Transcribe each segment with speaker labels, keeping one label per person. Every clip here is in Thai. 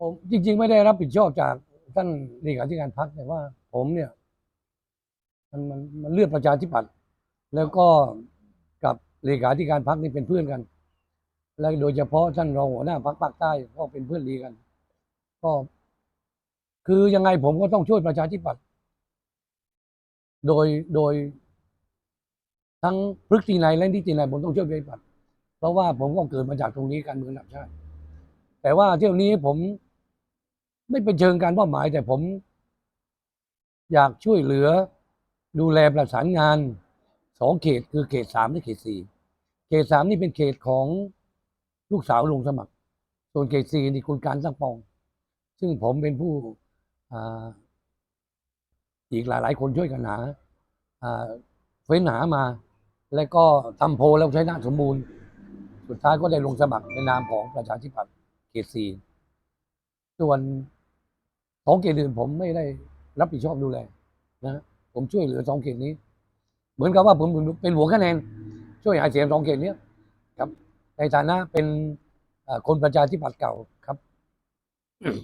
Speaker 1: ผมจริง ๆ ไม่ได้รับผิดชอบจากท่านเลขาธิการพรรคแต่ว่า ผมเนี่ย มันมันมันเลือกประชาธิปัตย์แล้วก็กับเลขาธิการพรรคนี่เป็นเพื่อนกัน และโดยเฉพาะท่านรองหัวหน้าพรรคภาคใต้ก็เป็นเพื่อนดีกัน ก็ คือยังไงผมก็ต้องช่วยประชาธิปัตย์โดยโดย ทั้งพฤตินัยและนิตินัยผมต้องช่วยประชาธิปัตย์เพราะว่าผมก็เกิดมาจากตรงนี้การเมืองระดับชาติแต่ว่าเที่ยวนี้ผม ไม่เป็นเชิงการมอบหมาย แต่ผม อยากช่วยเหลือ ดูแลประสานงานสองเขตคือเขตสามและเขตสี่เขตสามนี่เป็นเขตของลูกสาวลงสมัคร ส่วนเขตสี่นี่คุณการตั้งปอง ซึ่งผมเป็นผู้อ่าอีกหลาย ๆ คนช่วยกันหาอ่าเฟ้นหามา แล้วก็ทำโพลแล้วใช้หน้าสมบูรณ์ สุดท้ายก็ได้ลงสมัครในนามของประชาธิปัตย์เขตสี่ส่วน สองเขตอื่นผมไม่ได้รับผิดชอบดูแลนะผมช่วยเหลือสองเขตนี้ เหมือนกับว่าผมเป็นหัวคะแนน ช่วยหาเสียงสองเขตเนี้ยครับ ในฐานะเป็นเอ่อคนประชาธิปัตย์เก่าครับ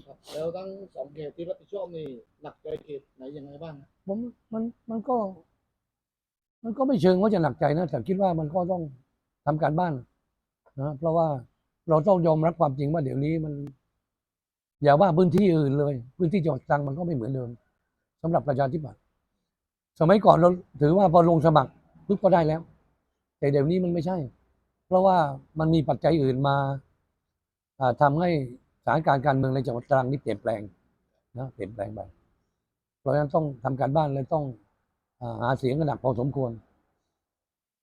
Speaker 2: ครับ แล้วทั้งสองเขตที่รับผิดชอบนี่หนักใจเขตไหนยังไงบ้างนะ
Speaker 1: ผมมันมันก็ มันก็ไม่เชิงว่าจะหนักใจนะแต่คิดว่ามันก็ต้องทำการบ้านนะเพราะว่าเราต้องยอมรับความจริงว่าเดี๋ยวนี้มัน อย่าว่าพื้นที่อื่นเลย พื้นที่จังหวัดตรังมันก็ไม่เหมือนเดิมสำหรับประชาธิปัตย์สมัยก่อนเราถือว่าพอลงสมัครปุ๊บก็ได้แล้ว แต่เดี๋ยวนี้มันไม่ใช่ เพราะว่ามันมีปัจจัยอื่นมาอ่าทำให้สถานการณ์การเมืองในจังหวัดตรังนี่เปลี่ยนแปลงนะเปลี่ยนแปลงไปเพราะฉะนั้นต้องทำการบ้านเลยต้องอาหาเสียงกันหนักพอสมควร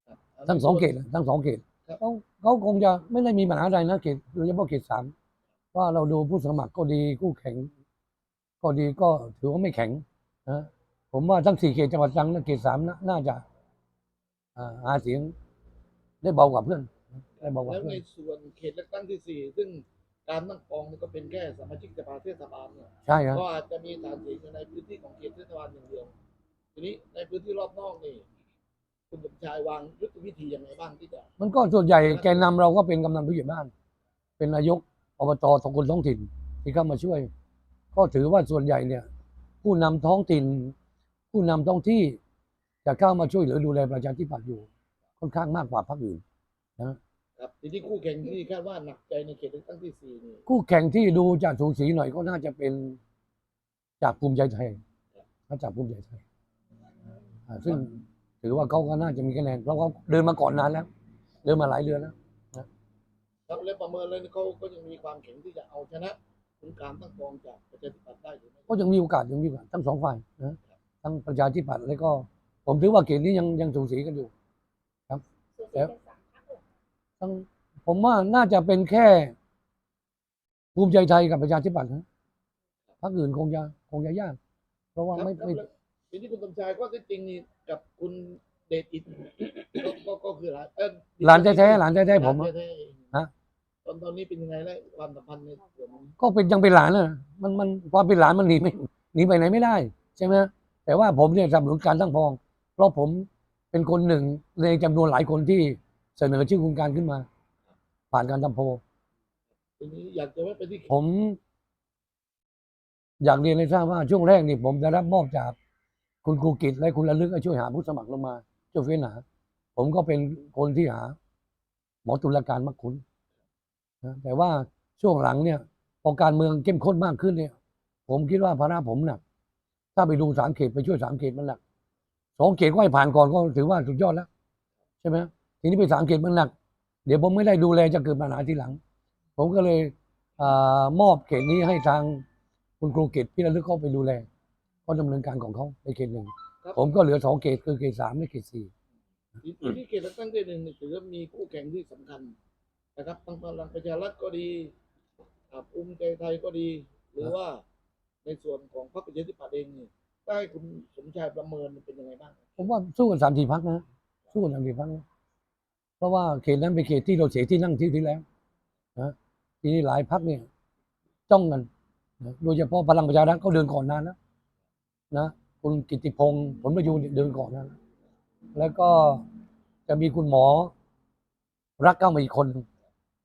Speaker 2: ครับ
Speaker 1: ทั้งสองเขตทั้งสองเขต
Speaker 2: ครับ
Speaker 1: เขาเขาคงจะไม่ได้มีปัญหาอะไรนะเขตโดยเฉพาะเขตสาม ว่าเราดูผู้สมัครก็ดีคู่แข่ง ก็ดีก็ถือว่าไม่แข็งนะผมว่าทั้งสี่เขตจังหวัดตรังนะเขตสามนะน่าจะอ่าหาเสียงได้เบากว่าเพื่อนได้เบากว่า
Speaker 2: แล้ว
Speaker 1: เพื่
Speaker 2: ใน
Speaker 1: อน
Speaker 2: ส่วนเขตเลือกตั้งที่สี่ซึ่งการตั้งกองนี่ก็เป็นแค่สมาชิกสภาเทศบาลเนี่ย
Speaker 1: ใช่ครับ
Speaker 2: ก็อาจจะมีฐานเสียงอยู่ในพื้นที่ของเขตเทศบาลอย่างเดียว ทีนี้ในพื้นที่รอบนอกนี่คุณสมชายวางยุทธวิธียังไงบ้างที่จะ
Speaker 1: มันก็ส่วนใหญ่แกนนำเราก็เป็นกำนันผู้ใหญ่บ้าน เป็นนายก อบตท้องคนท้องถิ่นที่เข้ามาช่วย ก็ถือว่าส่วนใหญ่เนี่ยผู้นำท้องถิ่น ผู้นำท้องที่จะเข้ามาช่วยเหลือดูแลประชาธิปัตย์อยู่ ค่อนข้างมากกว่าพรรคอื่น
Speaker 2: ครับทีนี้คู่แข่งที่คาดว่าหนักใจในเขตเลือกตั้งที่สี่นี่
Speaker 1: คู่แข่งที่ดูจะสูสีหน่อยก็น่าจะเป็นจากภูมิใจไทยนะจากภูมิใจไทยอ่าซึ่งถือว่าเขาก็น่าจะมีคะแนนเพราะเขาเดินมาก่อนนานแล้ว เดินมาหลายเดือนแล้ว
Speaker 2: ครับและประเมินเลยเขาก็ยังมีความแข็งที่จะเอาชนะคุณการตั้งกองจากประชาธิปัตย์ได้หรือไม่
Speaker 1: ก็ยังมีโอกาสยังมีโอกาสทั้งสองฝ่ายนะทั้งประชาธิปัตย์แล้วก็ ผมถือว่าเกณฑ์นี้ยังยังสูสีกันอยู่แล้วทั้งผมว่าน่าจะเป็นแค่ภูมิใจไทยกับประชาธิปัตย์นะพรรคอื่นคงจะคงจะยาก เพราะว่า
Speaker 2: ครับ
Speaker 1: ไม่
Speaker 2: ครับ
Speaker 1: ไม่
Speaker 2: แล้วทีนี้คุณสมชายก็ที่จริงนี่กับคุณเดชอินก็ก็ก็คือหลานเออ
Speaker 1: หลานแท้ๆหลานแท้ๆผม
Speaker 2: หลา
Speaker 1: อะ
Speaker 2: นแท้ๆเอง
Speaker 1: ฮะ
Speaker 2: ตอนตอนนี้เป็นยังไงแล้วความสัมพันธ์ในส่วนนี้
Speaker 1: ก็เป็นยังเป็นหลานนะมันมันความเป็นหลานมันหนีไม่หนีไปไหนไม่ได้ ใช่ไหมแต่ว่าผมเนี่ยสนับสนุนการตั้งพอง เพราะผมเป็นคนหนึ่งในจำนวนหลายคนที่เสนอชื่อคุณการขึ้นมา ผ่านการทำโพล
Speaker 2: ทีนี้อยากจะไม่ไปที่
Speaker 1: ผม อยากเรียนให้ทราบว่าช่วงแรกนี่ผมได้รับมอบจากคุณครูกิจและคุณระลึกให้ช่วยหาผู้สมัครลงมาช่วยเฟ้นหา ผมก็เป็นคนที่หา หมอตุลาการมักคุณนะแต่ว่าช่วงหลังเนี่ยพอการเมืองเข้มข้นมากขึ้นเนี่ย ผมคิดว่าภาระผมหนัก ถ้าไปดูสามเขตไปช่วยสามเขตมันหนักสองเขตก็ให้ผ่านก่อนก็ถือว่าสุดยอดแล้ว ใช่ไหมทีนี้ไปสามเขตมันหนัก เดี๋ยวผมไม่ได้ดูแลจะเกิดปัญหาทีหลัง ผมก็เลยอามอบเขตนี้ให้ทางคุณครูเกตพี่ระลึกเข้าไปดูแลก็ดำเนินการของเขาในเขตหนึ่งผมก็เหลือสองเขตคือเขตสามและเขตสี่
Speaker 2: ทีนี้เขตเลือกตั้งที่หนึ่งนี่ถือว่ามีคู่แข่งที่สำคัญนะครับทั้งพลังประชารัฐก็ดีอ่าภูมิใจไทยก็ดี หรือว่าในส่วนของพรรคประชาธิปัตย์เองนี่ได้คุณสมชายประเมินเป็นยังไงบ้าง
Speaker 1: ผมว่าสู้กันสามสี่พักนะสู้กันสามสี่พักนะเพราะว่าเขตนั้นเป็นเขตที่เราเสียที่นั่งที่ที่แล้วนะทีนี้หลายพักเนี่ยจ้องกันนะโดยเฉพาะพลังประชารัฐเขาเดินก่อนนานแล้วนะคุณกิติพงศ์ผลประยูนเนี่ยเดินก่อนนานแล้ว แล้วก็จะมีคุณหมอรักเข้ามาอีกคนหนึ่ง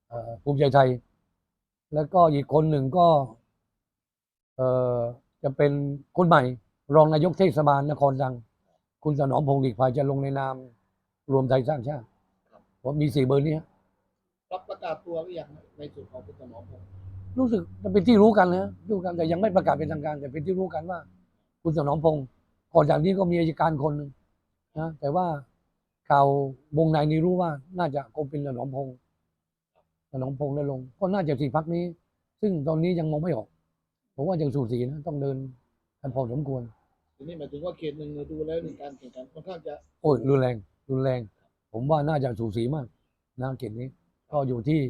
Speaker 1: เอ่อภูมิใจไทย แล้วก็อีกคนหนึ่งก็เอ่อจะเป็นคนใหม่ รองนายกเทศบาลนครดัง คุณสนองพงษ์หลีกภัยจะลงในนามรวมไทยสร้างชาติผมมีสี่เบอร์นี้ฮะ
Speaker 2: รับประกาศตัวหรือยังในส่วนของคุณสนองพงษ์
Speaker 1: รู้สึกจะเป็นที่รู้กันนะรู้กันแต่ยังไม่ประกาศเป็นทางการ แต่เป็นที่รู้กันว่า คุณสนองพงษ์ก่อนจากนี้ก็มีอัยการคนหนึ่ง นะแต่ว่าข่าววงในนี้รู้ว่าน่าจะคงเป็นสนองพงษ์สนองพงษ์ได้ลง ก็น่าจะสี่พักนี้ ซึ่งตอนนี้ยังมองไม่ออก ผมว่ายังสูสีนะต้องเดินกันพอสมควร
Speaker 2: ทีนี้หมายถึงว่าเขตหนึ่งเนี่ยดูแล้วในการแข่งขันค่อนข้างจะ
Speaker 1: โอ้ยรุนแรงรุนแรง ผมว่าน่าจะสูสีมากนะเขตนี้ ก็อยู่ที่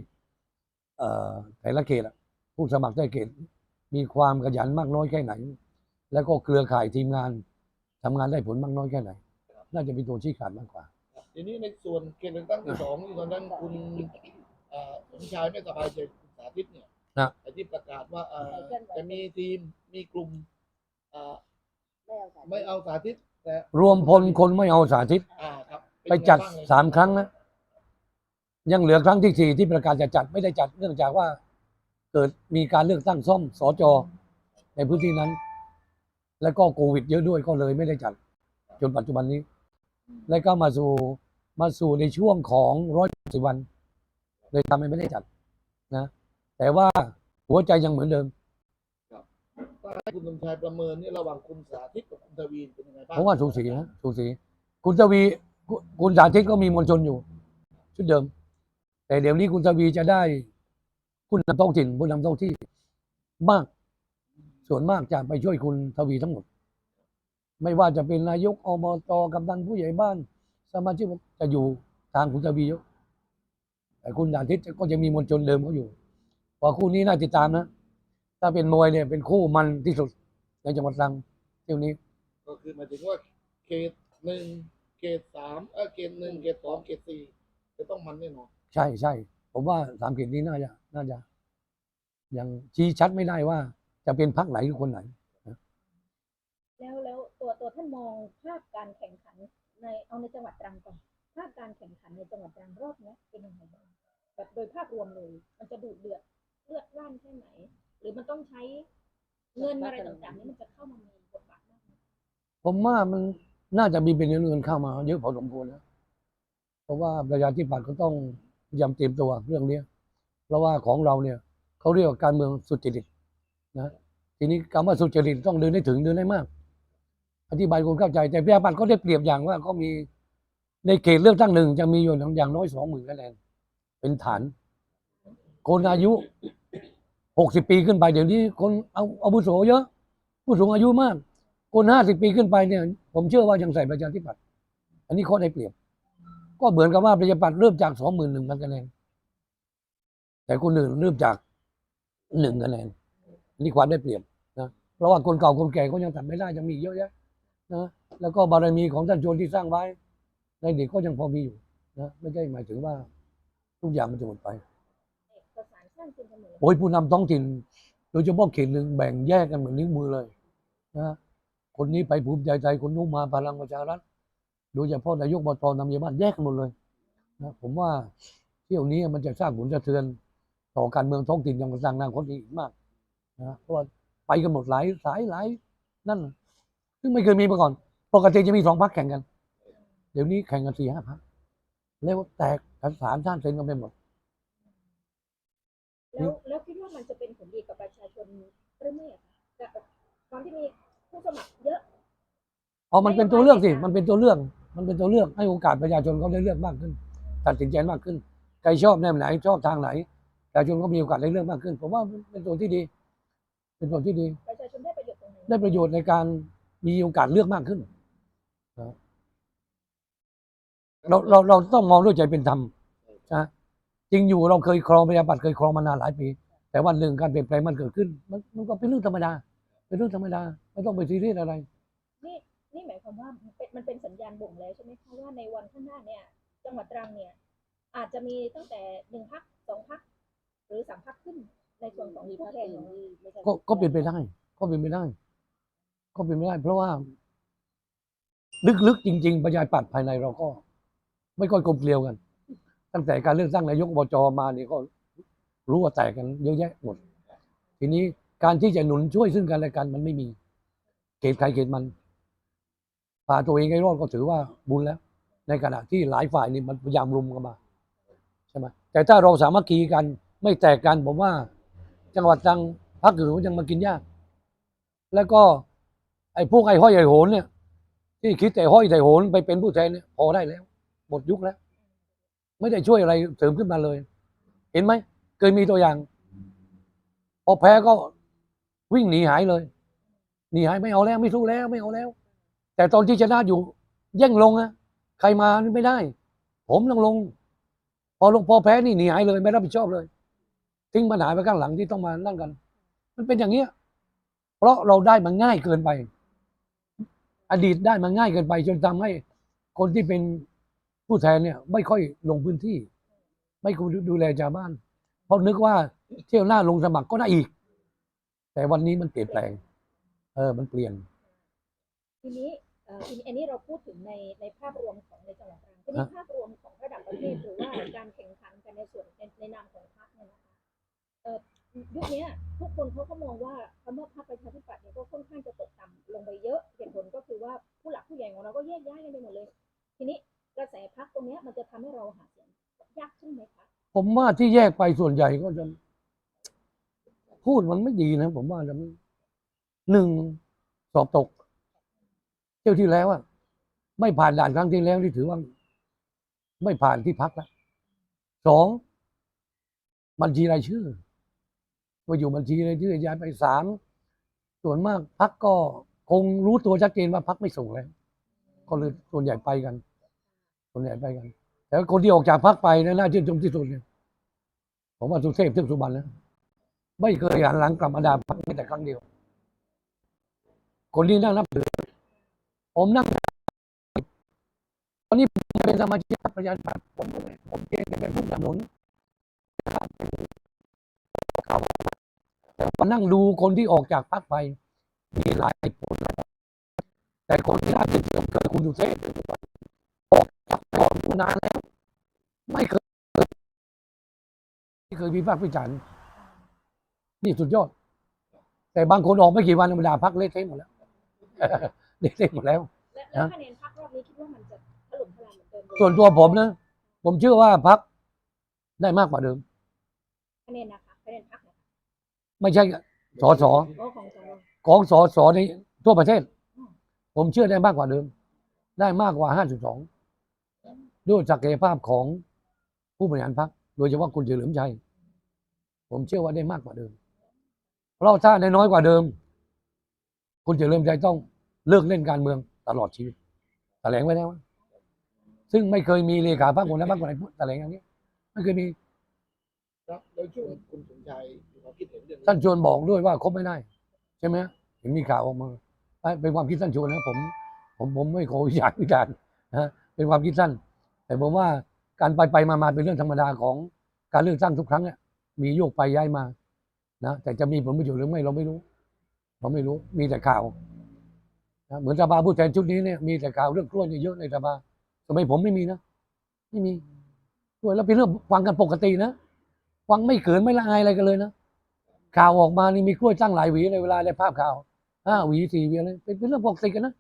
Speaker 1: เอ่อแต่ละเขตอะผู้สมัครแต่ละเขตมีความขยันมากน้อยแค่ไหน แล้วก็เครือข่ายทีมงานทำงานได้ผลมากน้อยแค่ไหน น่าจะเป็นตัวชี้ขาดมากกว่า
Speaker 2: ทีนี้ในส่วนเขตเลือกตั้งที่สองที่ตอนนั้นคุณเอ่อสมชายไม่สบายใจคุณสาธิตเนี่ย
Speaker 1: นะ
Speaker 2: ไอ้ที่ประกาศว่าเอ่อจะมีทีมมีกลุ่มเอ่อ
Speaker 3: ไม่เอาสาร
Speaker 2: ไม่เอาสาธิตแต่
Speaker 1: รวมพลคนไม่เอาสาธิต
Speaker 2: อ่าครับเน
Speaker 1: ไปจัด
Speaker 2: งบ้งเลย
Speaker 1: สามครั้งนะ ยังเหลือครั้งที่สี่ที่ประกาศจะจัดไม่ได้จัดเนื่องจากว่า เกิดมีการเลือกตั้งซ่อมสจในพื้นที่นั้น แล้วก็โควิดเยอะด้วยก็เลยไม่ได้จัด จนปัจจุบันนี้ แล้วก็มาสู่มาสู่ในช่วงของร้อยสิบวัน เลยทำให้ไม่ได้จัดนะ แต่ว่าหัวใจยังเหมือนเดิม
Speaker 2: ถ้าให้คุณสมชายประเมินนี่ระหว่างคุณสาธิตกับคุณทวีเป็นยังไงบ้าง
Speaker 1: เพราะว่าสูสีนะสูสี คุณทวีคุณคุณสาธิตก็มีมวลชนอยู่ ชุดเดิม แต่เดี๋ยวนี้คุณทวีจะได้ผู้นำท้องถิ่นผู้นำท้องที่มาก ส่วนมากจะไปช่วยคุณทวีทั้งหมด ไม่ว่าจะเป็นนายกอบตกำนันผู้ใหญ่บ้าน สมาชิกจะอยู่ทางคุณทวีเยอะแต่คุณสาธิตก็จะมีมวลชนเดิมเขาอยู่เพอคู่นี้น่าติดตามนะ ถ้าเป็นมวยเนี่ยเป็นคู่มันที่สุดในจังหวัดตรังเที่ยวนี้
Speaker 2: ก็คือหมายถึงว่าเขตหนึ่งเขตสามเออเขตหนึ่งเขตสองเขตสี่จะต้องมันแน่นอน
Speaker 1: ใช่ใช่ผมว่าสามเขตนี้น่าจะน่าจะยังชี้ชัดไม่ได้ว่าจะเป็นพรรคไหนหรือคนไหน
Speaker 3: แล้วแล้ว ตัวตัวท่านมองภาพการแข่งขันในเอาในจังหวัดตรังก่อนภาพการแข่งขันในจังหวัดตรังรอบนี้เป็นยังไงบ้างแบบโดยภาพรวมเลย มันจะดูดเดือดเลือดร่านแค่ไหน หรือมันต้องใช้เงินอะไรต่างๆนี่มันจะเข้ามามีบทบาทมากไหม
Speaker 1: ผมว่ามันน่าจะมีเป็นเงินเข้ามาเยอะพอสมควรนะเพราะว่าประชาธิปัตย์ก็ต้องพยายามเตรียมตัวเรื่องเนี้ยเพราะว่าของเราเนี่ยเขาเรียกว่าการเมืองสุจริตนะทีนี้คำว่าสุจริตต้องเดินให้ถึงเดินให้มาก อธิบายคนเข้าใจ แต่ประชาธิปัตย์ก็ได้เปรียบอย่างว่าก็มีในเขตเลือกตั้งหนึ่งจะมีอยู่อย่างน้อยสองหมื่นคะแนนเป็นฐาน คนอายุหกสิบปีขึ้นไปเดี๋ยวนี้คนเอาอาวุโสเยอะ ผู้สูงอายุมาก คนห้าสิบปีขึ้นไปเนี่ย ผมเชื่อว่ายังใส่ประชาธิปัตย์อันนี้ข้อได้เปรียบ ก็เหมือนกับว่าประชาธิปัตย์เริ่มจากสองหมื่นหนึ่งพันคะแนนแต่คนอื่นเริ่มจากหนึ่งคะแนนนนี้ความได้เปรียบนะเพราะว่าคนเก่าคนแก่ก็ยังทำไม่ได้ยังมีเยอะแยะ นะแล้วก็บารมีของท่านชวนที่สร้างไว้ ในเด็กก็ยังพอมีอยู่นะไม่ใช่หมายถึงว่า ทุกอย่างมันจะหมดไป
Speaker 3: เอกสารสร้างคุณเสมอ
Speaker 1: โอ้ยผู้นำท้องถิ่น โดยเฉพาะเขตหนึ่งแบ่งแยกกันเหมือนนิ้วมือเลยนะคนนี้ไปภูมิใจไทยคนนู้นมาพลังประชารัฐโดยเฉพาะนายกบตนำเยาบ้านแยกกันหมดเลยนะผมว่าเที่ยวนี้มันจะสร้างผลสะเทือน ต่อการเมืองท้องถิ่นยังสร้างนางคนอีกมากนะเพราะว่าไปกันหมดหลายสายหลายนั่น ซึ่งไม่เคยมีมาก่อน ปกติจะมีสองพักแข่งกัน เดี๋ยวนี้แข่งกันสี่ห้าพักแล้วแตกกันสารท่านเซ็นกันไปหมด
Speaker 3: แล้วแล้วคิดว่ามันจะเป็นผลดีกับประชาชนหรือไม่อะคะกับความที่มีผู้สมัครเยอะ
Speaker 1: เอามันเป็นตัวเลือกสิ มันเป็นตัวเลือก มันเป็นตัวเลือกให้โอกาสประชาชนเขาได้เลือกมากขึ้น ตัดสินใจมากขึ้น ใครชอบแนวไหนชอบทางไหน ประชาชนก็มีโอกาสได้เลือกมากขึ้น ผมว่าเป็นตัวที่ดี เป็นตัวที่ดี
Speaker 3: ประชาชนได้ประโยชน์ตรงไหน
Speaker 1: ได้ประโยชน์ในการ มีโอกาสเลือกมากขึ้นเราเราเราต้องมองด้วยใจเป็นธรรมนะจริงอยู่เราเคยครองประชาธิปัตย์เคยครองมานานหลายปี แต่วันหนึ่งการเปลี่ยนแปลงมันเกิดขึ้น มันมันก็เป็นเรื่องธรรมดา เป็นเรื่องธรรมดาไม่ต้องไปซีเรียสอะไร
Speaker 3: นี่นี่หมายความว่ามันเป็นมันเป็นสัญญาณบ่งแล้วใช่ไหมคะว่าในวันข้างหน้าเนี่ย จังหวัดตรังเนี่ย อาจจะมีตั้งแต่หนึ่งพักสองพักหรือสามพักขึ้นในส่วนของผู้แทนของ
Speaker 1: ก็ก็เป็นไปได้ก็เป็นไปได้ ก็เป็นไปได้ เพราะว่า ลึกๆจริง ๆ ประชาธิปัตย์ภายในเราก็ ไม่ค่อยกลมเกลียวกัน ตั้งแต่การเลือกตั้งนายกอบจมานี่ก็รู้ว่าแตกกันเยอะแยะหมด ทีนี้การที่จะหนุนช่วยซึ่งกันและกันมันไม่มี เกตใครเกตมันพาตัวเองให้รอดก็ถือว่าบุญแล้ว ในขณะที่หลายฝ่ายนี่มันพยายามรุมกันมาใช่ไหมแต่ถ้าเราสามัคคีกัน ไม่แตกกันผมว่า จังหวัดตรังพักอื่นยังมากินยาก แล้วก็ ไอ้พวกไอ้ห้อยไอ้โหนเนี่ย ที่คิดแต่ห้อยแต่โหนไปเป็นผู้แทนเนี่ยพอได้แล้วหมดยุคแล้ว ไม่ได้ช่วยอะไรเสริมขึ้นมาเลย เห็นไหมเคยมีตัวอย่าง พอแพ้ก็วิ่งหนีหายเลยหนีหายไม่เอาแล้วไม่สู้แล้วไม่เอาแล้ว แต่ตอนที่ชนะอยู่แย่งลงนะใครมานี่ไม่ได้ ผมต้องลง พอลงพอแพ้นี่หนีหายเลย ไม่รับผิดชอบเลย ทิ้งปัญหาไปข้างหลังที่ต้องมานั่งกัน มันเป็นอย่างเนี้ยเพราะเราได้มันง่ายเกินไป อดีตได้มันง่ายเกินไป จนทำให้คนที่เป็นผู้แทนเนี่ย ไม่ค่อยลงพื้นที่ ไม่คุดูแลชาวบ้าน เพราะนึกว่าเที่ยวหน้าลงสมัครก็ได้อีก แต่วันนี้มันเปลี่ยนแปลง เออ มันเปลี่ยน
Speaker 3: ทีนี้เอ่อทีนี้อันนี้เราพูดถึงในในภาพรวมของในจังหวัดตรังทีนี้
Speaker 1: ฮะ
Speaker 3: ภาพรวมของระดับประเทศหรือว่าการแข่งขันกันในส่วนในในนามของพรรคเนี่ยนะคะเอ่อ ยุคนี้ทุกคนเขาก็มองว่าคำว่าพรรคประชาธิปัตย์เนี่ยก็ค่อนข้างจะตกต่ำลงไปเยอะเหตุผลก็คือว่าผู้หลักผู้ใหญ่ของเราก็แยกย้ายกันไปหมดเลย ทีนี้กระแสพรรคตรงนี้มันจะทำให้เราหาเสียงยากขึ้นไหมคะ
Speaker 1: ผมว่าที่แยกไปส่วนใหญ่ก็จะ พูดมันไม่ดีนะ ผมว่าจะหนึ่งสอบตก เที่ยวที่แล้วอะไม่ผ่านด่านครั้งที่แล้วนี่ถือว่า ไม่ผ่านที่พักแล้วสองบัญชีรายชื่อ ว่าอยู่บัญชีรายชื่อย้ายไปสามส่วนมากพักก็คงรู้ตัวชัดเจนว่าพักไม่ส่งแล้วก็เลยส่วนใหญ่ไปกัน ส่วนใหญ่ไปกัน แต่คนที่ออกจากพักไปนะน่าชื่นชมที่สุดเนี่ยผมว่าสุเทพเทือกสุบรรณนะไม่เคยหันหลังกลับมาด่าพักแม้แต่ครั้งเดียว คนที่นั่งนับถือผมนั่งตอนนี้ผมเป็นสมาชิกพรรคประชาธิปัตย์ผมผมเองเป็นผู้สนับสนุนแต่ มานั่งดูคนที่ออกจากพรรคไป มีหลายคนนะครับแต่คนที่น่าจะเชื่อมเกิดคุณสุเทพออกจากพรรคมานานแล้ว ไม่เคยไม่เคยมีภาควิจารณ์นี่สุดยอด แต่บางคนออกไม่กี่วันธรรมดาพักเละเทะหมดแล้วเละเทะหมดแล้ว
Speaker 3: และแล้วคะแนนพรรครอบนี้คิดว่ามันจะถล่มทลายเหมือนเดิมเลย
Speaker 1: ส่วนตัวผมนะ ผมเชื่อว่าพักได้มากกว่าเดิม
Speaker 3: คะแนนนะคะคะแนนพรรคนะคะ
Speaker 1: ไม่ใช่สอสอ
Speaker 3: โอ้ของสว
Speaker 1: ของสอสอในทั่วประเทศ ผมเชื่อได้มากกว่าเดิม ได้มากกว่าห้าจุดสองด้วยศักยภาพของผู้บริหารพักโดยเฉพาะคุณเฉลิมชัย ผมเชื่อว่าได้มากกว่าเดิม เพราะถ้าได้น้อยกว่าเดิม คุณเฉลิมชัยต้องเลิกเล่นการเมืองตลอดชีวิตแถลงไว้แล้วซึ่งไม่เคยมีเลขาพรรคคนนั้นพรรคคนไหนพูดแถลงอย่างนี้ ไม่เคยมี
Speaker 2: ครับโดยช่วงคุณสมชายมี คิดเห็นเรื่อง
Speaker 1: ท่านชวนบอกด้วยว่าคบไม่ได้ ใช่ไหมเห็นมีข่าวออกมาเป็นความคิดท่านชวนนะผม ผมผมไม่ขอวิจารณ์วิจารณ์นะเป็นความคิดท่านแต่ผมว่าการไปไปมามาเป็นเรื่องธรรมดาของการเลือกตั้งทุกครั้งเนี่ยมีโยกไปย้ายมานะแต่จะมีผลประโยชน์หรือไม่เราไม่รู้เราไม่รู้มีแต่ข่าวนะเหมือนสภาผู้แทนชุดนี้เนี่ยมีแต่ข่าวเรื่องกล้วยเยอะในสภาสมัยผมไม่มีนะไม่มีกล้วยแล้วเป็นเรื่องฟังกันปกตินะฟังไม่เขินไม่ละอายอะไรกันเลยนะ ข่าวออกมานี่มีกล้วยตั้งหลายหวีในเวลาได้ภาพข่าวห้าหวีสี่หวีอะไรเป็นเป็นเรื่องปกติกันนะ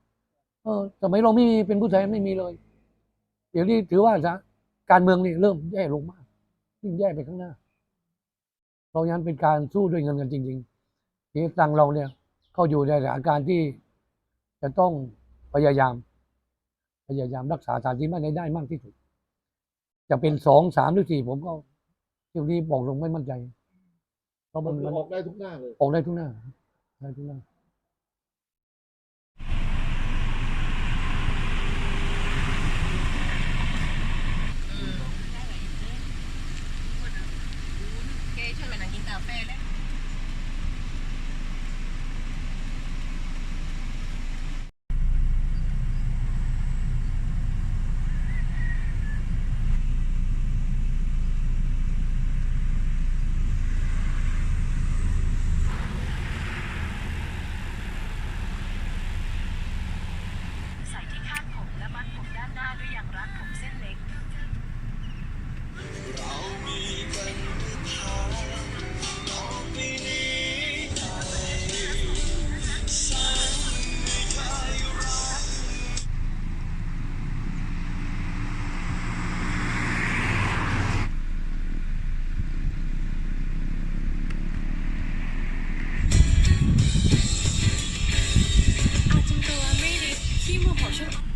Speaker 1: เออสมัยเราไม่มีเป็นผู้แทนไม่มีเลย เดี๋ยวนี้ถือว่าจะการเมืองนี่เริ่มแย่ลงมากยิ่งแย่ไปข้างหน้า เรายังเป็นการสู้ด้วยเงินกันจริงๆที่ตังเราเนี่ยเข้าอยู่ในสถานการณ์ที่จะต้องพยายาม พยายามรักษาสถานที่มั่นให้ได้มากที่สุด จะเป็นสองสามหรือสี่ผมก็เที่ยวนี้บอกลงไม่มั่นใจ เพราะ
Speaker 2: มั
Speaker 1: มันน
Speaker 2: คือ
Speaker 1: มัน
Speaker 2: ออกได้ทุกหน้าเลย
Speaker 1: ออกได้ทุกหน้าได้ทุกหน้า
Speaker 4: วัดผมด้านหน้าด้วยยางรัดผมเส้นเล็ก
Speaker 5: เรามีกันทุกทางต่อไปนี้ฉันไม่
Speaker 3: เค
Speaker 5: ร
Speaker 3: ัก
Speaker 5: อาจจะตัวไม่ดีที่มือผมช่ว